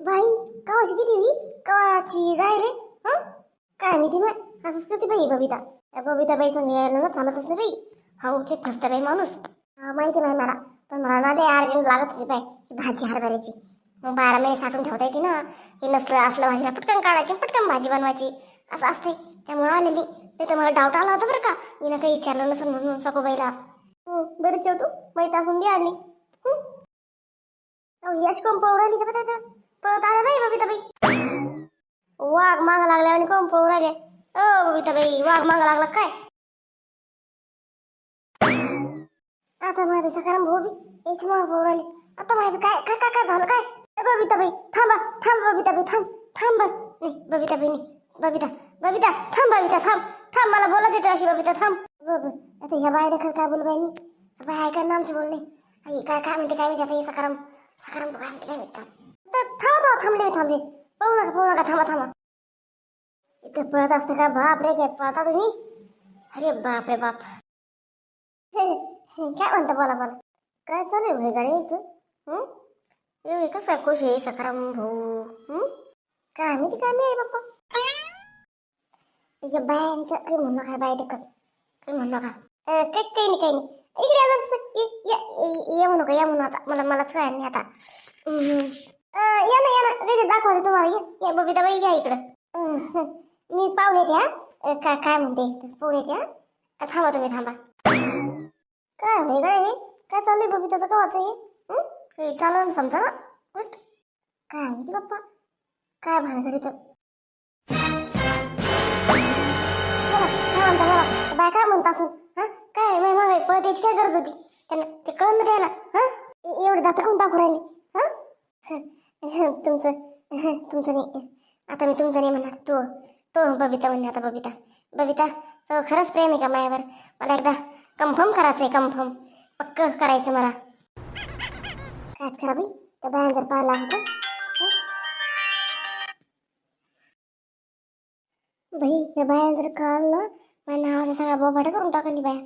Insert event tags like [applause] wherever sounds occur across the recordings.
बाई कवाची किती ती कवाची जाय रे हं? काय माहिती मग असंच करते बाई बबिता. त्या बबिता बाई संग यायला ना चालतच नाही बाई. हा ओके खसतं बाई माणूस. हा, माहिती नाही मला. पण मला ना ते अर्जंट लागत होती बाई ही भाजी हरभऱ्याची. मग बारा महिने साठवून ठेवता येते ना. हे नसलं असलं भाजीला पटकन काढायची पटकन भाजी बनवायची. असं असते त्यामुळे आले मी. नाही तर मला डाऊट आला होता बरं का. मी काही विचारलं नसेल म्हणून सकोबाईला हो, बरं ठेवतो माहीत असून बी आली. हं. अहो, यश कोण पळून राहिली का बघा पळत आले बाई बबिता बाई वाघ माग लागल्या आणि कोण पळून राहिले? ओ बबिताबाई वाघ माग लागला काय? आता माझी सकाराम भाऊ बी याची माग पळून राहिली. आता माहिती काय काय काय काय झालं काय? बबिताबाई बाई थांबा थांब बबिताबाई थांब थांब. नाही बबिताबाई नाही बबिता बबिता थांब बबिता थांब थांब मला बोलत येतो अशी बबिता थांब. आता ह्या बाय देखत काय बोलू बाई मी? बाय ऐका ना आमची बोलणे आई काय काय म्हणते काय म्हणते आता हे सकाराम सकाराम काय म्हणते काय म्हणतात तर थांबा थांबा थांबले मी थांबले पळू नका पळू नका थांबा थांबा इथं पळत असते का बाप रे काय पळता तुम्ही अरे बाप रे बाप हे, काय म्हणता बोला बोला काय चालू आहे भाई गाडी यायचं एवढे कसं खुश आहे सकाराम भाऊ काय काय माहिती काय नाही बाप्पा त्याच्या बाय काही म्हणू नका बाय देखत काही म्हणू नका काही काही नाही काही नाही इकडे या ये- म्हणू का या म्हणू आता मला मलाच काय नाही आता या ना या ना. तिथे दाखवते तुम्हाला. ये ये बबिता बाई या इकडं. मी पाहुणे द्या काय काय म्हणते पाहुणे हा. थांबा तुम्ही थांबा. काय हो, वेगळं हे? काय चालू आहे बबिताचं कवाचं हे? हे? चालू ना समजा ना उठ. काय म्हणते बाप्पा? काय भानगडी तर काय म्हणता बाय काय म्हणतात हा? काय मग मागे काय गरज होती? त्यांना ते कळून द्यायला हा? एवढे दात कोण टाकून राहिले? हा. तुमचं तुमचं नाही. आता मी तुमचं नाही म्हणणार. तो तो बबिता म्हणणे आता बबिता. बबिता तो खरंच प्रेम आहे का मायावर? मला एकदा कन्फर्म करायचं आहे कन्फर्म पक्क करायचं मला. काय करा बाई त्या बाया जर पाहिला होतं बाई या बाया जर कळलं ना माझ्या नावाला सगळा बोबाट करून टाका नी बाया.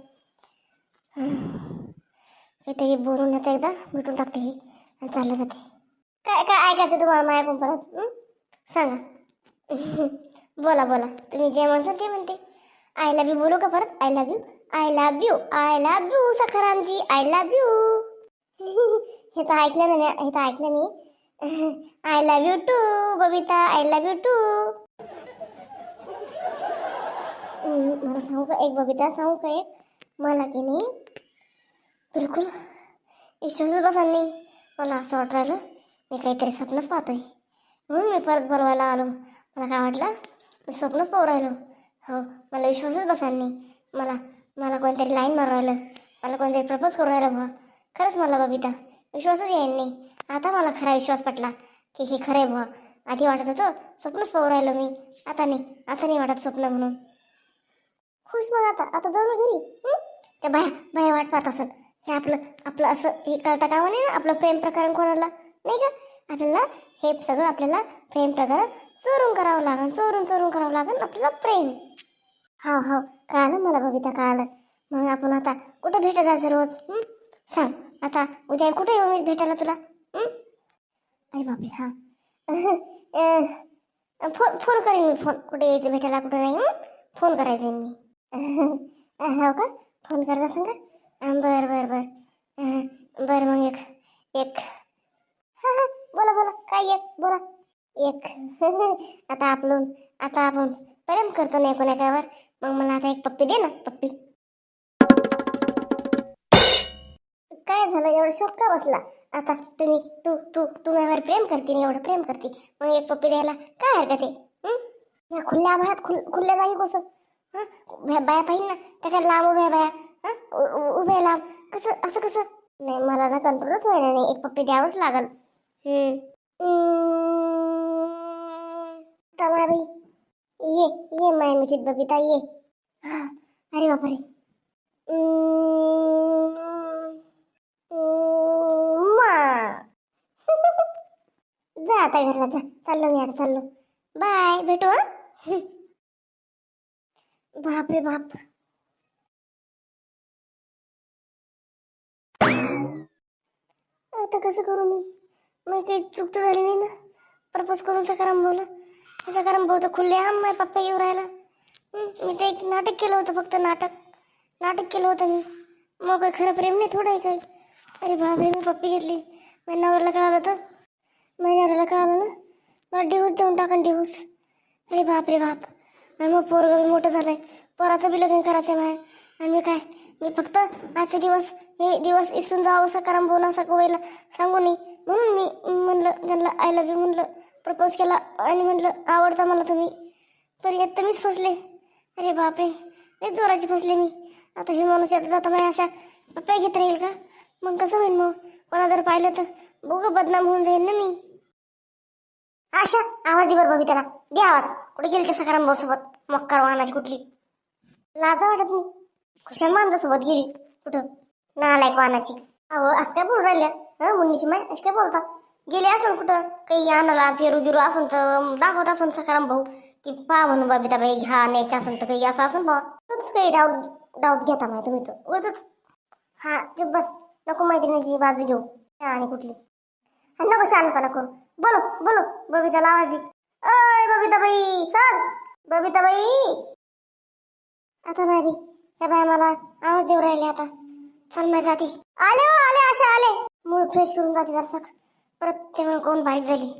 काहीतरी बोलून येतं एकदा भेटून टाकते ही. आणि चाललं जाते. काय काय ऐकायचं तुम्हाला माया परत? सांगा. [laughs] बोला बोला. तुम्ही जे म्हणसाल ते म्हणते. आय लव्ह यू बोलू का परत? I love you I love you I love you Sakharamji. I love you हे तर ऐकलं ना मी. हे तर ऐकलं मी. I love you too Babita. I love you too मला सांगू का? एक बबिता सांगू का एक? मला की नाही बिलकुल विश्वासच बसा नाही. मला असं वाटू राहिलं. मी काहीतरी स्वप्नच पाहतोय. म्हणून मी परत बोलवायला आलो. मला काय वाटलं? मी स्वप्नच पाहू राहिलो. हो मला विश्वासच बसा नाही. मला मला कोणतरी लाईन मारू राहिलं. मला कोणतरी प्रपोज करू राहिलं बुवा. खरंच मला बबिता विश्वासच येईन नाही. आता मला खरा विश्वास पटला की हे खरं आहे बुवा. आधी वाटत होतं स्वप्नच पाहू राहिलो मी. आता नाही आता नाही वाटत स्वप्न म्हणून. खुश मग आता आता जाऊ ना घरी. त्या बाया बाया वाट पाहत असत. हे आपलं आपलं असं हे कळता का म्हणे? ना आपलं प्रेम प्रकरण कोणाला? नाही का? आपल्याला हे सगळं आपल्याला प्रेम प्रकार चोरून करावं लागेल चोरून चोरून करावं लागेल आपल्याला प्रेम. हो हो कळालं मला बबिता कळालं. मग आपण आता कुठं भेटत जायचं रोज? सांग. आता उद्या कुठे येऊ मी भेटायला तुला? अरे बापरे हा. फोन फोन करेन मी फोन. कुठे यायचं भेटायला कुठं नाही फोन करायचं मी. हो का? फोन करत सांगा का? बरं बरं बरं. बरं मग एक एक हा बोला बोला. काय एक? बोला. एक. [laughs] आता आपण आता आपण. प्रेम करतो ना एकोणाकावर मग मला आता एक पप्पी दे ना पप्पी. काय झालं? एवढं शोक का बसला? आता तुम्ही तू तू तू माझ्यावर प्रेम करते ना एवढं प्रेम करते. मग एक पप्पी द्यायला काय हरकत आहे? या खुल्या आभाळात खुल खुल्या जागी कसं हां? बाया पाहिजे ना त्या काय लांब उभ्या बाया. हां? उ- उभ्या लांब. कसं असं कसं? नाही मला ना कंट्रोलच व्हायला नाही. एक पप्पी द्यावंच लागल. हे. तमाबाई ये ये माय मिठीत बबिता ये. हा, अरे बापरे. [laughs] जा आता घरला जा. चाललो मी आता चाललो. बाय भेटू हं? [laughs] बाप रे बाप. आता कसं करू मी? मी काही चूक तर झाली नाही ना। प्रपोज करून सकाराम भाऊला सकाराम भाऊ तर खुले आम माझ्या पप्पा येऊ राहिला मी ते एक नाटक केलं होतं फक्त नाटक। नाटक केलं होतं मी मग काही खरं प्रेम नाही थोडं आहे काही अरे बापरे मी पप्पी घेतली माझ्या नवऱ्याला कळालं तर माझ्या नवऱ्याला कळालं ना मला डिवूस देऊन टाकन डिवूस अरे बाप रे बाप। आणि मग पोरगं बी मोठं झालंय पोराचं बी लग्न करायचं आहे माय आणि काय? मी फक्त आजचे दिवस हे दिवस इसरून जावं सकाराम बोला सकाळला सांगू नये. म्हणून मी म्हणलं त्यांना आय लव्ह यू म्हणलं प्रपोज केला आणि म्हणलं आवडता मला तुम्ही. पण यात मीच फसले. अरे बापरे हे जोराची फसले मी. आता हे माणूस येता जाता माझ्या अशा पप्पा घेत राहील का? मग कसं होईल मग? कोणा जर पाहिलं तर बघ बदनाम होऊन जाईल ना मी. आशा आवाज दे बरं त्याला. दे आवाज. कुठे गेली ते सकाराम भाऊ सोबत मक्कार वाहनाची कुठली? लाजा वाटत नाही. खुशाल माणसा सोबत गेली. कुठं? नालायक वानाची. अहो असं काय बोलू राहिल्या? हा मुन्नीची माय? असं काय बोलता? गेले असं कुठं? काही आणाला फिरू बिरू असं तर दाखवत असं सकाराम भाऊ. की पा म्हणून बबिता बाई घ्या न्यायच्या असं तर काही असं असं भाऊ तसंच काही डाऊट डाऊट घेता माय तुम्ही तर. उगाच हा चुप बस. नको मैत्रिणीची बाजू घेऊ. आणि कुठली. हा, नको शांतपणा करू. बोलो बोलो. बबिताला आवाज दे. अय बबिता बाई चल. बबिता बाई आता नाही त्या बाय मला आवाज देऊ राहिले आता. चल मी जाते. आले हो आले अशा आले. मूळ फ्रेश करून जाते दर्शक. परत ते कोण बाहेर झाली.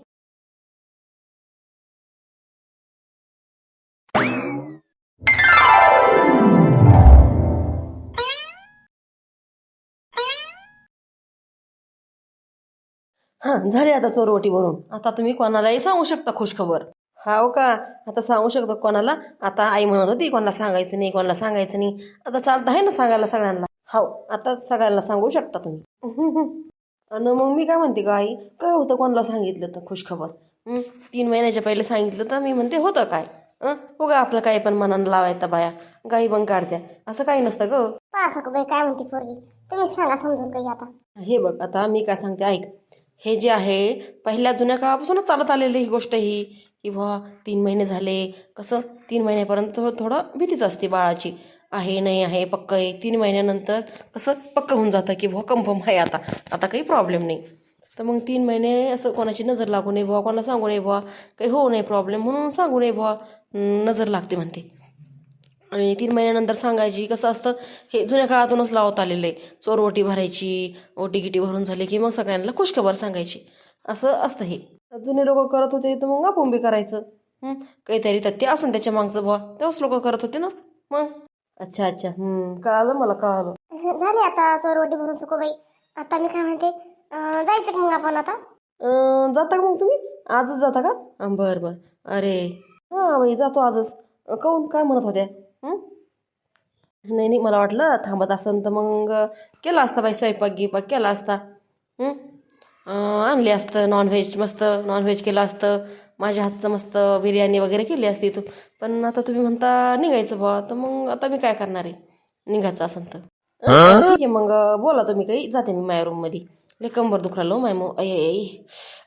हां झाली आता चोरवटी भरून आता तुम्ही कोणालाही सांगू शकता खुशखबर. हाव का? आता सांगू शकतो कोणाला? आता आई म्हणत होती कोणाला सांगायचं नाही कोणाला सांगायचं नाही. आता चालतं आहे ना सांगायला सगळ्यांना? हाव आता सगळ्यांना सांगू शकता तुम्ही. [laughs] आणि मग मी काय म्हणते का आई? काय होतं कोणाला सांगितलं तर खुशखबर? हं? तीन महिन्याच्या पहिले सांगितलं तर मी म्हणते होतं काय? का आपलं काही पण मनानं लावायचं बाया. गाई पण काढत्या. असं काही नसतं ग. काय म्हणते पोरगी? तुम्ही सांगा समजून काही आता. हे बघ आता मी काय सांगते ऐक. हे जे आहे पहिल्या जुन्या काळापासूनच चालत आलेली ही गोष्ट ही. की बुवा तीन महिने झाले. कसं? तीन महिन्यापर्यंत थोडं थोडं भीतीच असते बाळाची. आहे नाही आहे पक्क आहे. तीन महिन्यानंतर कसं? पक्क होऊन जातं की बुवा कन्फर्म आहे आता. आता काही प्रॉब्लेम नाही. तर मग तीन महिने असं कोणाची नजर लागू नये बुवा कोणाला सांगू नये बुवा. काही होऊ नये प्रॉब्लेम म्हणून सांगू नये बुवा. नजर लागते म्हणते. आणि तीन महिन्यानंतर सांगायची कसं असतं? हे जुन्या काळातूनच लावत आलेलं आहे. चोर ओटी भरायची ओटी गिटी भरून झाली की मग सगळ्यांना खुशखबर सांगायची. असं असतं हे. जुने लोक करत होते तर मग आपण बी करायचं? काहीतरी तर ते असं त्याच्या मागचं बुवा. तेव्हाच लोक करत होते ना? मग? अच्छा अच्छा. हं, कळालं मला कळालं. झाली आता चोरवटी भरून सकू बाई. आता मी काय म्हणते अं, जायचं का मग आपण आता? अं, जाता का मग तुम्ही? आजच जाता का? अं, बरं बरं. अरे. हां बाई जातो आजच. अं, काहून काय म्हणत होत्या? हं? नाही नाही मला वाटलं थांबत असन तर मग केला असता बाई स्वयंपाक गिपाक केला असता. हं? अं, आणले असतं नॉनव्हेज मस्त नॉनव्हेज केलं असतं. माझ्या हातचं मस्त बिर्याणी वगैरे केली असती तू पण आता तुम्ही म्हणता निघायचं बा तर मग आता मी काय करणार आहे? निघायचं असन तर. ठीक आहे मग बोला तुम्ही काही. जाते मी माझ्या रूममध्ये लय कंबर दुखरालो माय मग आई आई आई.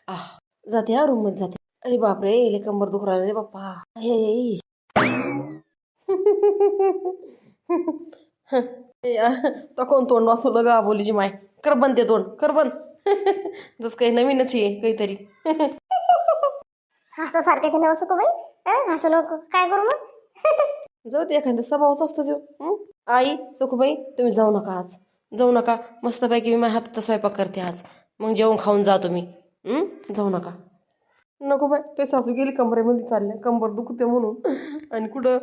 आह जाते हा रूममध्ये जाते. अरे बापरे लय कंबर दुखरायला रे बाप्पा. आई आई आई. [laughs] या, तो कोण तोंड वाचवलं गा बोलीची माय? कर बंद ते तोंड कर बंद. [laughs] जस काही नवीनच आहे काहीतरी. [laughs] असं सारखं नाव सकू बाई. हं? असं नको. काय करू मग? [laughs] जाऊ दे एखाद्या स्वभावच असतो तो. हं? आई सुखबाई तुम्ही जाऊ नका आज. जाऊ नका. मस्तपैकी मी माझ्या हाताचा स्वयंपाक करते आज. मग जेवण खाऊन जा तुम्ही हं? जाऊ नका. नको बाय ते सासू गेली कमरेमध्ये चालल्या. कंबर दुखते म्हणून. आणि कुठं?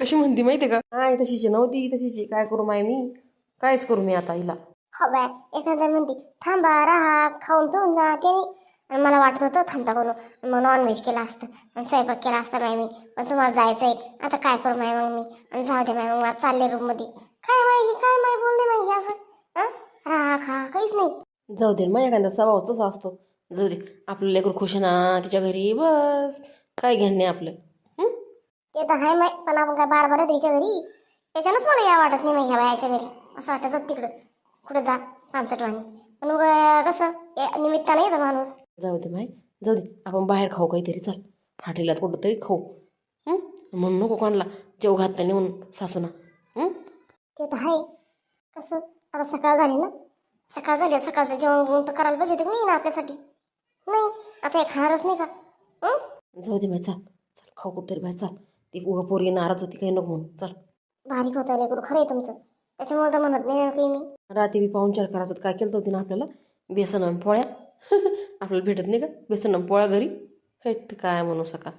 कशी म्हणते माहिती का? काय तशीची नव्हती तशीची. काय करू माय मी? कायच करू मी आता हिला? हो बाय एखाद्या म्हणते थांबा राहा खाऊन पिऊन जा ते नाही. आणि मला वाटत होतं थांबता करून मग नॉनव्हेज केलं असतं. आणि स्वयंपाक केला असता माय मी. पण तुम्हाला जायचं आहे आता काय करू माय मग मी आणि जाऊ दे माय मग मला चालले रूममध्ये काय ही काय माय बोलले हे असं? हं? राहा खा काहीच नाही. जाऊ दे मग एखादा स्वभाव तसा असतो. जाऊ दे आपलं लेकरू खुश ना तिच्या घरी बस. काय घेणं नाही आपलं? ते तर आहे माय पण आपण काय बार बार तिच्या घरी? त्याच्यानंच मला या वाटत नाही माय ह्या बायाच्या घरी. असं वाटत तिकडं. कुठं जा पानसटवाणी पण उगा कसं निमित्तानं येतं माणूस. जाऊ दे माय जाऊ दे. आपण बाहेर खाऊ काहीतरी चल. फाटीला कुठं तरी खाऊ? म्हणून नको कोणाला. जेव घात नाही म्हणून सासूना? ते तर आहे. कसं? आता सकाळ झाली ना? सकाळ झाली सकाळचं जेवण तर करायला पाहिजे होतं नाही ना आपल्यासाठी? नाही आता हे खाणारच नाही का? जाऊ दे बाई चाल. चल खाऊ कुठतरी बाहेर चाल. ती उगा पोरगी नाराज होती काही नको म्हणून. चल. बारीक होतं लेकरू खरं आहे तुमचं. त्याच्यामुळे तर म्हणत नाही काही मी. रात्री बी पाहुणचार करायचं. काय केलं होतं ना आपल्याला? बेसन आणि पोळ्या. [laughs] आपल्याला भेटत नाही का? बेसन आणि पोळ्या घरी. हे काय म्हणू सका.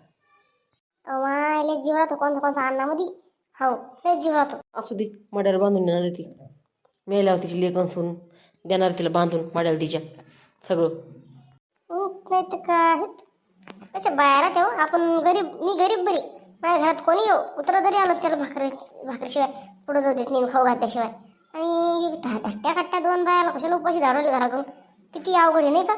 लय जीव राहतो कोणता कोणता अन्नामध्ये. हो लय जीव राहतो असू दे मड्याला बांधून येणार आहे ती. मेल्यावर तिची लेखन सून देणार तिला बांधून मड्याला तिच्या. सगळं. नाही तर काय. त्याच्या बाहेर ठेव आपण गरीब मी गरीब बरी. माझ्या घरात कोणी येऊ? कुत्रा जरी आलं त्याला भाकरी भाकरीशिवाय पुढं जाऊ देत नाही खाऊ घातल्याशिवाय. आणि धा- धाट्या काट्या दोन बायाला कशाला उपाशी धाडवली घरातून? किती अवघड आहे नाही का?